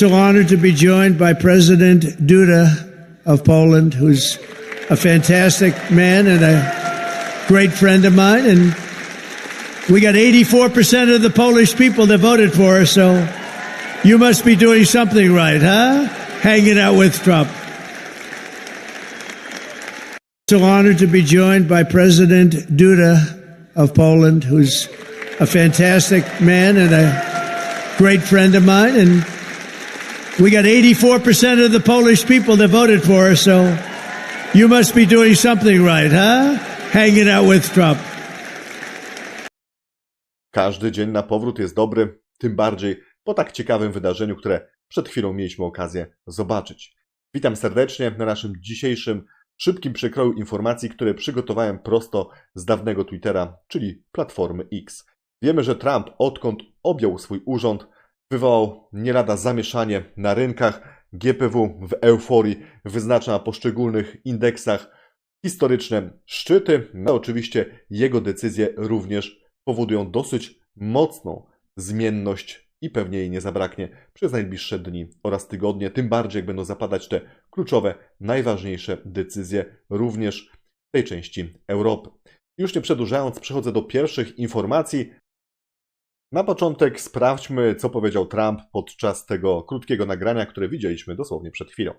So honored to be joined by President Duda of Poland, who's a fantastic man and a great friend of mine. And we got 84% of the Polish people that voted for us, so you must be doing something right, huh? Hanging out with Trump. So honored to be joined by President Duda of Poland, who's a fantastic man and a great friend of mine. And we got 84% of the Polish people that voted for us, so you must be doing something right, huh? Hanging out with Trump. Każdy dzień na powrót jest dobry, tym bardziej po tak ciekawym wydarzeniu, które przed chwilą mieliśmy okazję zobaczyć. Witam serdecznie na naszym dzisiejszym szybkim przekroju informacji, które przygotowałem prosto z dawnego Twittera, czyli Platformy X. Wiemy, że Trump odkąd objął swój urząd, wywołał nie lada zamieszanie na rynkach. GPW w euforii wyznacza na poszczególnych indeksach historyczne szczyty, no oczywiście jego decyzje również powodują dosyć mocną zmienność i pewnie jej nie zabraknie przez najbliższe dni oraz tygodnie, tym bardziej jak będą zapadać te kluczowe, najważniejsze decyzje również w tej części Europy. Już nie przedłużając, przechodzę do pierwszych informacji. Na początek sprawdźmy, co powiedział Trump podczas tego krótkiego nagrania, które widzieliśmy dosłownie przed chwilą.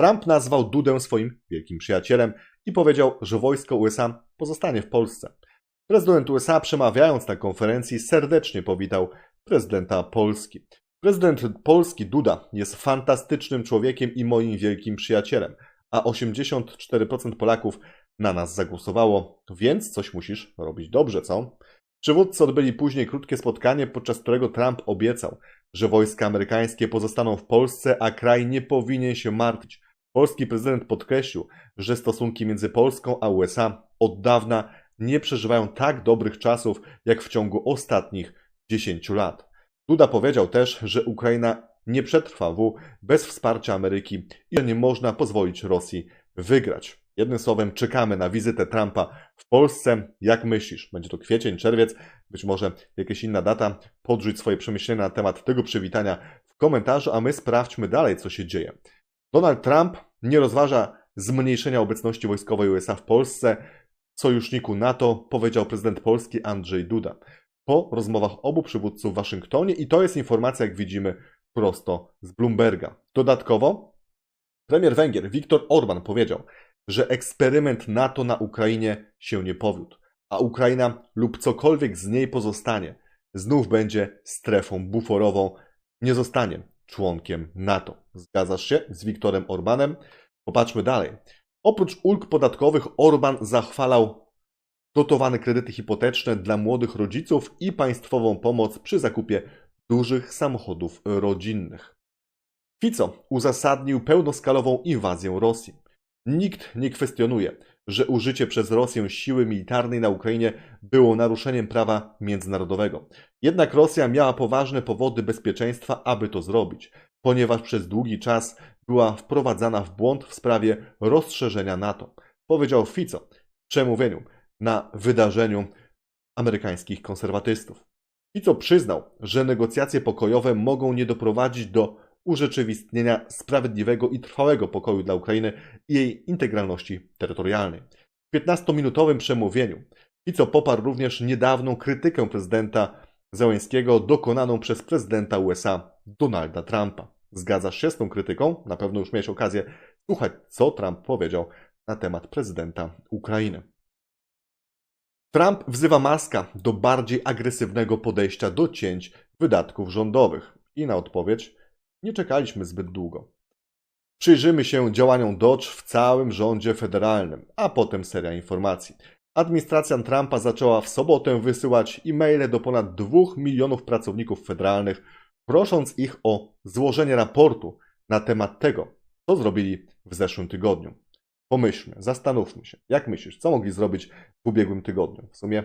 Trump nazwał Dudę swoim wielkim przyjacielem i powiedział, że wojsko USA pozostanie w Polsce. Prezydent USA, przemawiając na konferencji, serdecznie powitał prezydenta Polski. Prezydent Polski Duda jest fantastycznym człowiekiem i moim wielkim przyjacielem, a 84% Polaków na nas zagłosowało, więc coś musisz robić dobrze, co? Przywódcy odbyli później krótkie spotkanie, podczas którego Trump obiecał, że wojska amerykańskie pozostaną w Polsce, a kraj nie powinien się martwić. Polski prezydent podkreślił, że stosunki między Polską a USA od dawna nie przeżywają tak dobrych czasów jak w ciągu ostatnich 10 lat. Duda powiedział też, że Ukraina nie przetrwa W bez wsparcia Ameryki i że nie można pozwolić Rosji wygrać. Jednym słowem, czekamy na wizytę Trumpa w Polsce. Jak myślisz? Będzie to kwiecień, czerwiec, być może jakaś inna data? Podrzuć swoje przemyślenia na temat tego przywitania w komentarzu, a my sprawdźmy dalej, co się dzieje. Donald Trump nie rozważa zmniejszenia obecności wojskowej USA w Polsce. Sojuszyku NATO, powiedział prezydent Polski Andrzej Duda po rozmowach obu przywódców w Waszyngtonie i to jest informacja, jak widzimy, prosto z Bloomberga. Dodatkowo premier Węgier Viktor Orban powiedział, że eksperyment NATO na Ukrainie się nie powiódł, a Ukraina lub cokolwiek z niej pozostanie znów będzie strefą buforową, nie zostanie członkiem NATO. Zgadzasz się z Viktorem Orbanem? Popatrzmy dalej. Oprócz ulg podatkowych Orban zachwalał dotowane kredyty hipoteczne dla młodych rodziców i państwową pomoc przy zakupie dużych samochodów rodzinnych. Fico uzasadnił pełnoskalową inwazję Rosji. Nikt nie kwestionuje, że użycie przez Rosję siły militarnej na Ukrainie było naruszeniem prawa międzynarodowego. Jednak Rosja miała poważne powody bezpieczeństwa, aby to zrobić, ponieważ przez długi czas była wprowadzana w błąd w sprawie rozszerzenia NATO, powiedział Fico w przemówieniu na wydarzeniu amerykańskich konserwatystów. Fico przyznał, że negocjacje pokojowe mogą nie doprowadzić do urzeczywistnienia sprawiedliwego i trwałego pokoju dla Ukrainy i jej integralności terytorialnej. W 15-minutowym przemówieniu Fico poparł również niedawną krytykę prezydenta Zełenskiego dokonaną przez prezydenta USA Donalda Trumpa. Zgadzasz się z tą krytyką? Na pewno już miałeś okazję słuchać, co Trump powiedział na temat prezydenta Ukrainy. Trump wzywa Maska do bardziej agresywnego podejścia do cięć wydatków rządowych. I na odpowiedź nie czekaliśmy zbyt długo. Przyjrzymy się działaniom Dodge w całym rządzie federalnym, a potem seria informacji. Administracja Trumpa zaczęła w sobotę wysyłać e-maile do ponad 2 milionów pracowników federalnych, prosząc ich o złożenie raportu na temat tego, co zrobili w zeszłym tygodniu. Pomyślmy, zastanówmy się, jak myślisz, co mogli zrobić w ubiegłym tygodniu? W sumie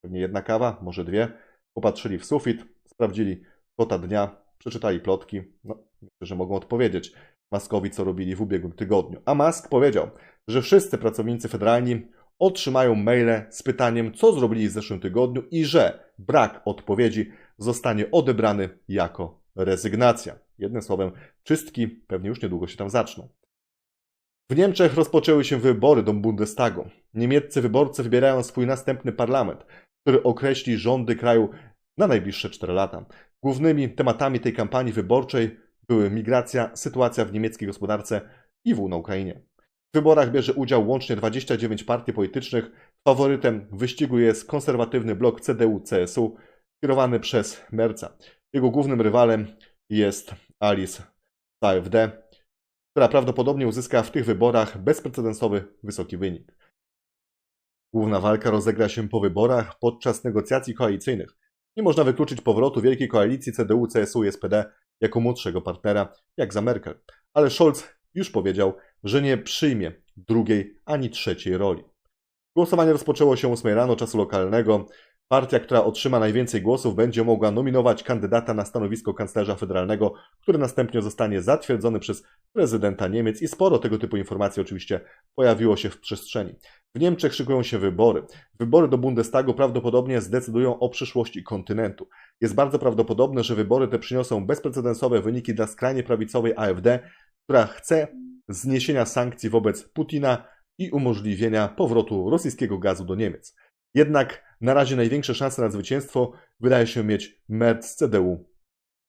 pewnie jedna kawa, może dwie. Popatrzyli w sufit, sprawdzili kota dnia, przeczytali plotki. No, myślę, że mogą odpowiedzieć Maskowi, co robili w ubiegłym tygodniu. A Musk powiedział, że wszyscy pracownicy federalni otrzymają maile z pytaniem, co zrobili w zeszłym tygodniu i że brak odpowiedzi zostanie odebrany jako rezygnacja. Jednym słowem, czystki pewnie już niedługo się tam zaczną. W Niemczech rozpoczęły się wybory do Bundestagu. Niemieccy wyborcy wybierają swój następny parlament, który określi rządy kraju na najbliższe 4 lata. Głównymi tematami tej kampanii wyborczej były migracja, sytuacja w niemieckiej gospodarce i wół na Ukrainie. W wyborach bierze udział łącznie 29 partii politycznych. Faworytem wyścigu jest konserwatywny blok CDU-CSU kierowany przez Merca. Jego głównym rywalem jest Alice z AfD, która prawdopodobnie uzyska w tych wyborach bezprecedensowy wysoki wynik. Główna walka rozegra się po wyborach podczas negocjacji koalicyjnych. Nie można wykluczyć powrotu wielkiej koalicji CDU, CSU i SPD jako młodszego partnera, jak za Merkel. Ale Scholz już powiedział, że nie przyjmie drugiej ani trzeciej roli. Głosowanie rozpoczęło się o 8 rano czasu lokalnego. Partia, która otrzyma najwięcej głosów, będzie mogła nominować kandydata na stanowisko kanclerza federalnego, który następnie zostanie zatwierdzony przez prezydenta Niemiec i sporo tego typu informacji oczywiście pojawiło się w przestrzeni. W Niemczech szykują się wybory. Wybory do Bundestagu prawdopodobnie zdecydują o przyszłości kontynentu. Jest bardzo prawdopodobne, że wybory te przyniosą bezprecedensowe wyniki dla skrajnie prawicowej AfD, która chce zniesienia sankcji wobec Putina i umożliwienia powrotu rosyjskiego gazu do Niemiec. Jednak na razie największe szanse na zwycięstwo wydaje się mieć Merz z CDU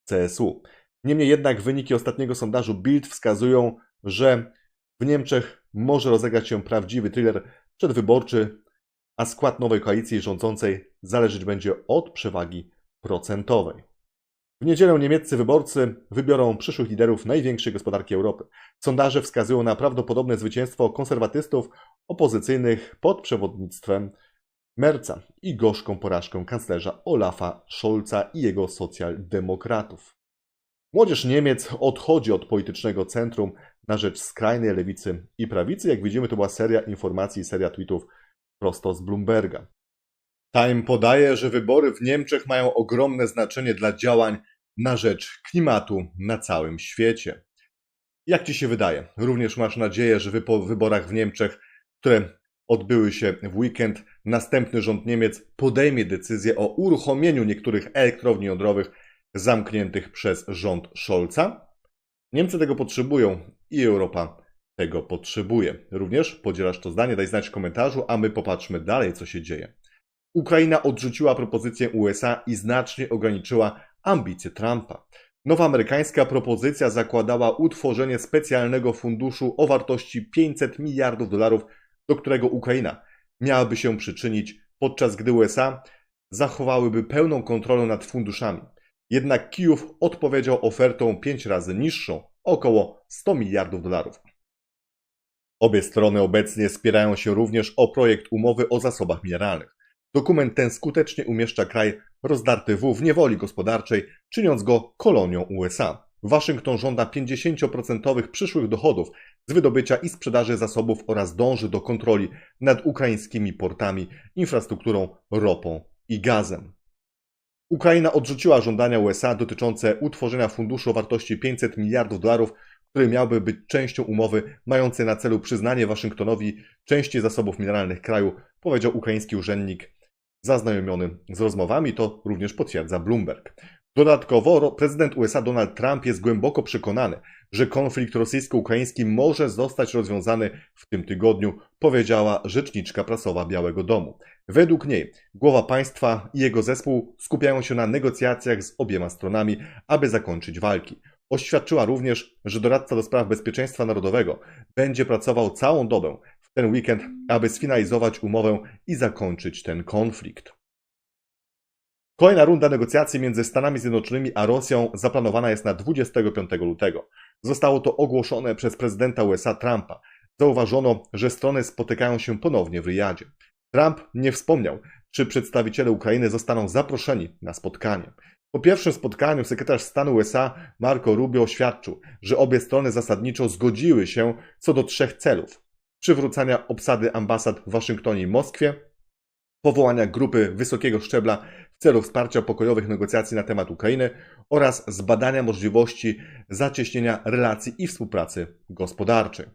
CSU. Niemniej jednak wyniki ostatniego sondażu Bild wskazują, że w Niemczech może rozegrać się prawdziwy thriller przedwyborczy, a skład nowej koalicji rządzącej zależeć będzie od przewagi procentowej. W niedzielę niemieccy wyborcy wybiorą przyszłych liderów największej gospodarki Europy. Sondaże wskazują na prawdopodobne zwycięstwo konserwatystów opozycyjnych pod przewodnictwem Merca i gorzką porażkę kanclerza Olafa Scholza i jego socjaldemokratów. Młodzież Niemiec odchodzi od politycznego centrum na rzecz skrajnej lewicy i prawicy. Jak widzimy, to była seria informacji, seria tweetów prosto z Bloomberga. Time podaje, że wybory w Niemczech mają ogromne znaczenie dla działań na rzecz klimatu na całym świecie. Jak ci się wydaje? Również masz nadzieję, że po wyborach w Niemczech, które odbyły się w weekend, następny rząd Niemiec podejmie decyzję o uruchomieniu niektórych elektrowni jądrowych zamkniętych przez rząd Scholza? Niemcy tego potrzebują i Europa tego potrzebuje. Również podzielasz to zdanie, daj znać w komentarzu, a my popatrzmy dalej, co się dzieje. Ukraina odrzuciła propozycję USA i znacznie ograniczyła ambicje Trumpa. Nowa amerykańska propozycja zakładała utworzenie specjalnego funduszu o wartości 500 miliardów dolarów, do którego Ukraina miałaby się przyczynić, podczas gdy USA zachowałyby pełną kontrolę nad funduszami. Jednak Kijów odpowiedział ofertą 5 razy niższą, około 100 miliardów dolarów. Obie strony obecnie spierają się również o projekt umowy o zasobach mineralnych. Dokument ten skutecznie umieszcza kraj rozdarty w w niewoli gospodarczej, czyniąc go kolonią USA. Waszyngton żąda 50% przyszłych dochodów z wydobycia i sprzedaży zasobów oraz dąży do kontroli nad ukraińskimi portami, infrastrukturą, ropą i gazem. Ukraina odrzuciła żądania USA dotyczące utworzenia funduszu o wartości 500 miliardów dolarów, który miałby być częścią umowy mającej na celu przyznanie Waszyngtonowi części zasobów mineralnych kraju, powiedział ukraiński urzędnik zaznajomiony z rozmowami, to również potwierdza Bloomberg. Dodatkowo prezydent USA Donald Trump jest głęboko przekonany, że konflikt rosyjsko-ukraiński może zostać rozwiązany w tym tygodniu, powiedziała rzeczniczka prasowa Białego Domu. Według niej głowa państwa i jego zespół skupiają się na negocjacjach z obiema stronami, aby zakończyć walki. Oświadczyła również, że doradca do spraw bezpieczeństwa narodowego będzie pracował całą dobę w ten weekend, aby sfinalizować umowę i zakończyć ten konflikt. Kolejna runda negocjacji między Stanami Zjednoczonymi a Rosją zaplanowana jest na 25 lutego. Zostało to ogłoszone przez prezydenta USA Trumpa. Zauważono, że strony spotykają się ponownie w Riyadzie. Trump nie wspomniał, czy przedstawiciele Ukrainy zostaną zaproszeni na spotkanie. Po pierwszym spotkaniu sekretarz stanu USA Marco Rubio oświadczył, że obie strony zasadniczo zgodziły się co do trzech celów: przywrócenia obsady ambasad w Waszyngtonie i Moskwie, powołania grupy wysokiego szczebla w celu wsparcia pokojowych negocjacji na temat Ukrainy oraz zbadania możliwości zacieśnienia relacji i współpracy gospodarczej.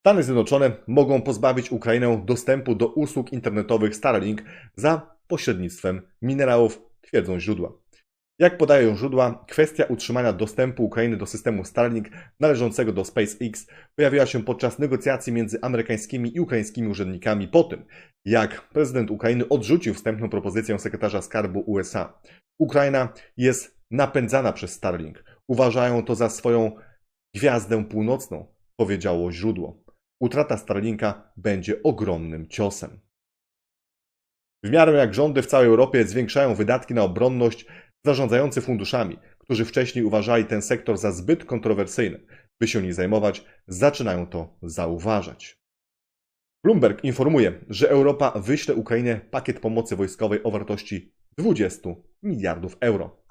Stany Zjednoczone mogą pozbawić Ukrainę dostępu do usług internetowych Starlink za pośrednictwem minerałów, twierdzą źródła. Jak podają źródła, kwestia utrzymania dostępu Ukrainy do systemu Starlink należącego do SpaceX pojawiła się podczas negocjacji między amerykańskimi i ukraińskimi urzędnikami po tym, jak prezydent Ukrainy odrzucił wstępną propozycję sekretarza skarbu USA. Ukraina jest napędzana przez Starlink. Uważają to za swoją gwiazdę północną, powiedziało źródło. Utrata Starlinka będzie ogromnym ciosem. W miarę jak rządy w całej Europie zwiększają wydatki na obronność, zarządzający funduszami, którzy wcześniej uważali ten sektor za zbyt kontrowersyjny, by się nim zajmować, zaczynają to zauważać. Bloomberg informuje, że Europa wyśle Ukrainie pakiet pomocy wojskowej o wartości 20 miliardów euro.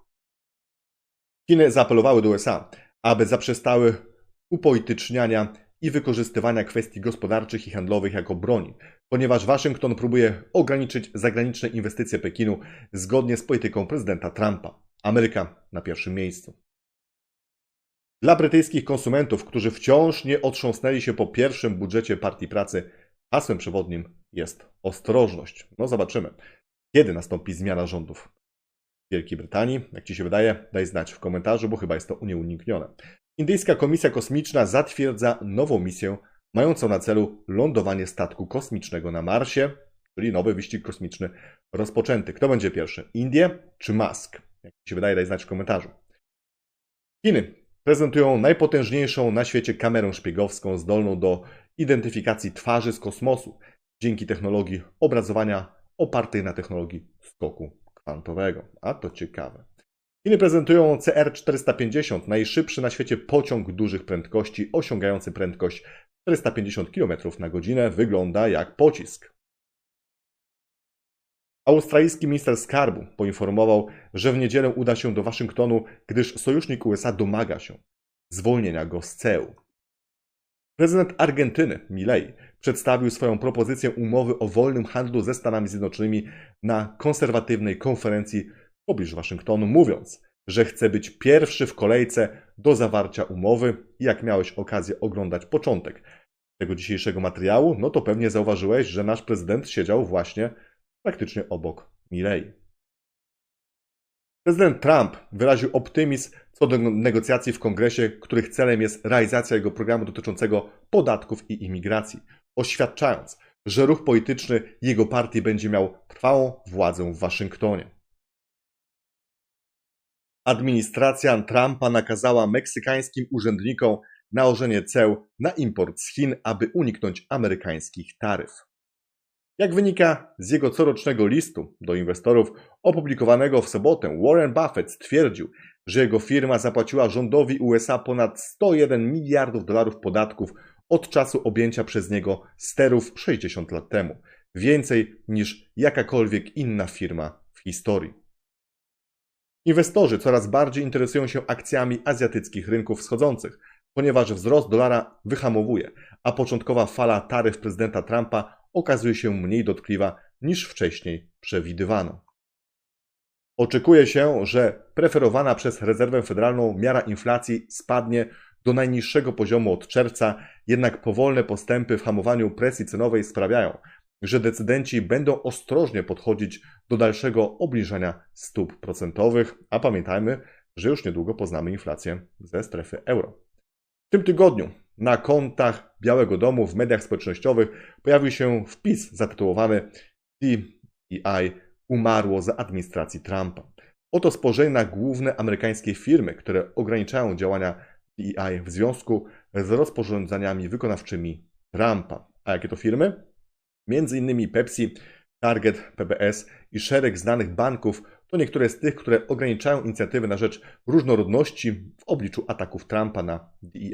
Chiny zaapelowały do USA, aby zaprzestały upolityczniania i wykorzystywania kwestii gospodarczych i handlowych jako broni, ponieważ Waszyngton próbuje ograniczyć zagraniczne inwestycje Pekinu zgodnie z polityką prezydenta Trumpa. Ameryka na pierwszym miejscu. Dla brytyjskich konsumentów, którzy wciąż nie otrząsnęli się po pierwszym budżecie Partii Pracy, hasłem przewodnim jest ostrożność. No zobaczymy, kiedy nastąpi zmiana rządów. Wielkiej Brytanii, jak Ci się wydaje, daj znać w komentarzu, bo chyba jest to nieuniknione. Indyjska Komisja Kosmiczna zatwierdza nową misję mającą na celu lądowanie statku kosmicznego na Marsie, czyli nowy wyścig kosmiczny rozpoczęty. Kto będzie pierwszy? Indie czy Musk? Jak Ci się wydaje, daj znać w komentarzu. Chiny prezentują najpotężniejszą na świecie kamerę szpiegowską zdolną do identyfikacji twarzy z kosmosu dzięki technologii obrazowania opartej na technologii skoku kwantowego. A to ciekawe. Chiny prezentują CR450, najszybszy na świecie pociąg dużych prędkości, osiągający prędkość 450 km na godzinę. Wygląda jak pocisk. Australijski minister skarbu poinformował, że w niedzielę uda się do Waszyngtonu, gdyż sojusznik USA domaga się zwolnienia go z CEU. Prezydent Argentyny, Milei, przedstawił swoją propozycję umowy o wolnym handlu ze Stanami Zjednoczonymi na konserwatywnej konferencji pobliżu Waszyngtonu, mówiąc, że chce być pierwszy w kolejce do zawarcia umowy. Jak miałeś okazję oglądać początek tego dzisiejszego materiału, no to pewnie zauważyłeś, że nasz prezydent siedział właśnie praktycznie obok Milei. Prezydent Trump wyraził optymizm co do negocjacji w kongresie, których celem jest realizacja jego programu dotyczącego podatków i imigracji, oświadczając, że ruch polityczny jego partii będzie miał trwałą władzę w Waszyngtonie. Administracja Trumpa nakazała meksykańskim urzędnikom nałożenie ceł na import z Chin, aby uniknąć amerykańskich taryf. Jak wynika z jego corocznego listu do inwestorów opublikowanego w sobotę, Warren Buffett stwierdził, że jego firma zapłaciła rządowi USA ponad 101 miliardów dolarów podatków od czasu objęcia przez niego sterów 60 lat temu. Więcej niż jakakolwiek inna firma w historii. Inwestorzy coraz bardziej interesują się akcjami azjatyckich rynków wschodzących, ponieważ wzrost dolara wyhamowuje, a początkowa fala taryf prezydenta Trumpa okazuje się mniej dotkliwa niż wcześniej przewidywano. Oczekuje się, że preferowana przez rezerwę federalną miara inflacji spadnie do najniższego poziomu od czerwca, jednak powolne postępy w hamowaniu presji cenowej sprawiają, że decydenci będą ostrożnie podchodzić do dalszego obniżania stóp procentowych, a pamiętajmy, że już niedługo poznamy inflację ze strefy euro. W tym tygodniu na kontach Białego Domu w mediach społecznościowych pojawił się wpis zatytułowany DEI umarło za administracji Trumpa. Oto spojrzenie na główne amerykańskie firmy, które ograniczają działania DEI w związku z rozporządzeniami wykonawczymi Trumpa. A jakie to firmy? Między innymi Pepsi, Target, PBS i szereg znanych banków to niektóre z tych, które ograniczają inicjatywy na rzecz różnorodności w obliczu ataków Trumpa na DEI.